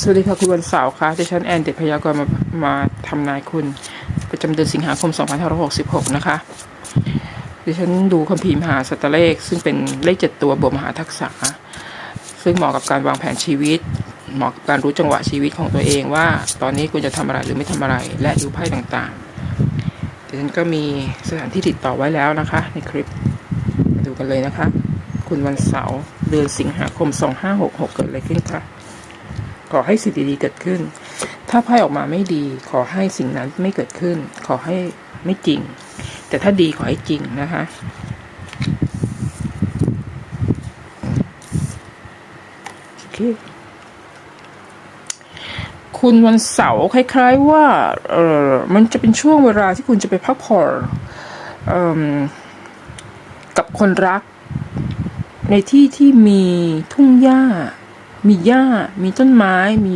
สวัสดีค่ะคุณวันเสาร์ค่ะดิฉันแอนเดชพยากรณ์มามาทำนายคุณ ประจำเดือนสิงหาคม 2566 นะคะ ดิฉันดูคัมภีร์มหาสัตเลข ซึ่งเป็นเลขเจ็ดตัวบวกมหาทักษะ ซึ่งเหมาะกับการวางแผนชีวิต เหมาะกับการรู้จังหวะชีวิตของตัวเองว่า ตอนนี้คุณจะทำอะไรหรือไม่ทำอะไร และดูไพ่ต่างๆ ดิฉันก็มีสถานที่ติดต่อไว้แล้วนะคะ ในคลิปดูกันเลยนะคะ คุณวันเสาร์เดือนสิงหาคม 2566 เกิดอะไรขึ้นคะ ขอให้สิ่งดีๆเกิดขึ้น ถ้าไพ่ออกมาไม่ดี ขอให้สิ่งนั้นไม่เกิดขึ้น ขอให้ไม่จริง แต่ถ้าดีขอให้จริงนะคะโอเคคุณวันเสาร์คล้าย ๆ ว่าเออมันจะเป็นช่วงเวลาที่คุณจะไปพักผ่อนกับคนรัก ในที่ที่มีทุ่งหญ้า มีหญ้า มีต้นไม้ มี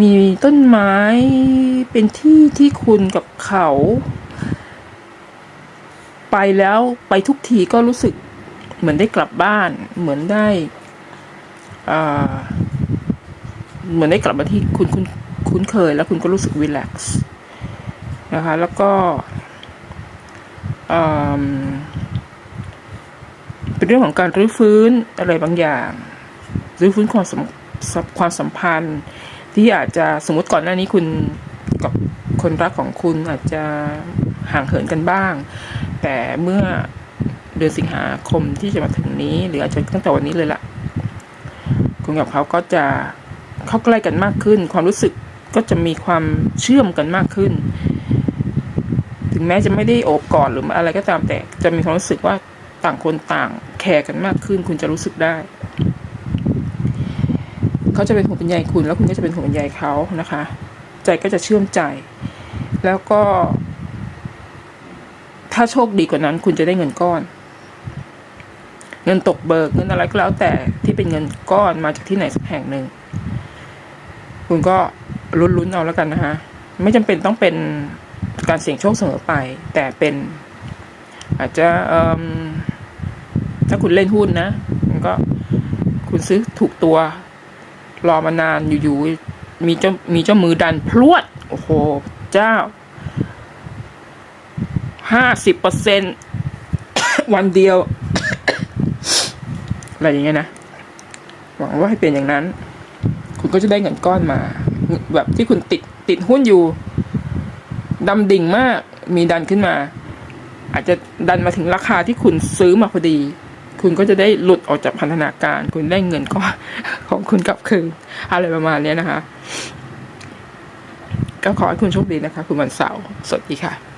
มีต้นไม้เป็นที่ที่คุณกับเขา ไปแล้วไปทุกทีก็รู้สึกเหมือนได้กลับบ้าน เหมือนได้เหมือนได้กลับมาที่คุณคุณคุ้นเคยแล้วคุณก็รู้สึกรีแลกซ์นะคะ แล้วก็เป็นเรื่องของการรื้อฟื้นอะไรบางอย่าง รื้อฟื้นความสัมความสัมพันธ์ ที่อาจจะสมมติก่อนหน้านี้คุณกับคนรักของคุณอาจจะห่างเหินกันบ้าง แต่เมื่อเดือนสิงหาคมที่จะมาถึงนี้ หรืออาจจะตั้งแต่วันนี้เลยล่ะ คุณกับเขาก็จะเข้าใกล้กันมากขึ้น ความรู้สึกก็จะมีความเชื่อมกันมากขึ้น ถึงแม้จะไม่ได้โอบกอดหรืออะไรก็ตามแต่ จะมีความรู้สึกว่าต่างคนต่างแคร์กันมากขึ้น คุณจะรู้สึกได้ เขาจะเป็นห่วงเป็นใยคุณ แล้วคุณก็จะเป็นห่วงเป็นใยเขานะคะ ใจก็จะเชื่อมใจ แล้วก็ ถ้าโชคดีกว่านั้น คุณจะได้เงินก้อน เงินตกเบิกเงินอะไรก็แล้วแต่ที่เป็นเงินก้อนมาจากที่ไหนสักแห่งหนึ่งคุณก็ลุ้นๆเอาแล้วกันนะคะไม่จำเป็นต้องเป็นการเสี่ยงโชคเสมอไป แต่เป็นอาจจะถ้าคุณเล่นหุ้นนะมันก็คุณซื้อถูกตัว รอมานานอยู่ๆมีเจ้ามีเจ้ามือดันพรวด โอ้โห เจ้าห้าสิบเปอร์เซ็นวันเดียว อะไรอย่างเงี้ยนะ หวังว่าให้เป็นอย่างนั้น คุณก็จะได้เงินก้อนมา แบบที่คุณติดติดหุ้นอยู่ดำดิ่งมาก มีดันขึ้นมา อาจจะดันมาถึงราคาที่คุณซื้อมาพอดี คุณก็จะได้หลุดออกจากพันธนาการ คุณได้เงินก้อนของคุณกลับคืนอะไรประมาณนี้นะคะ ก็ขอให้คุณโชคดีนะคะ คุณวันเสาร์สวัสดีค่ะ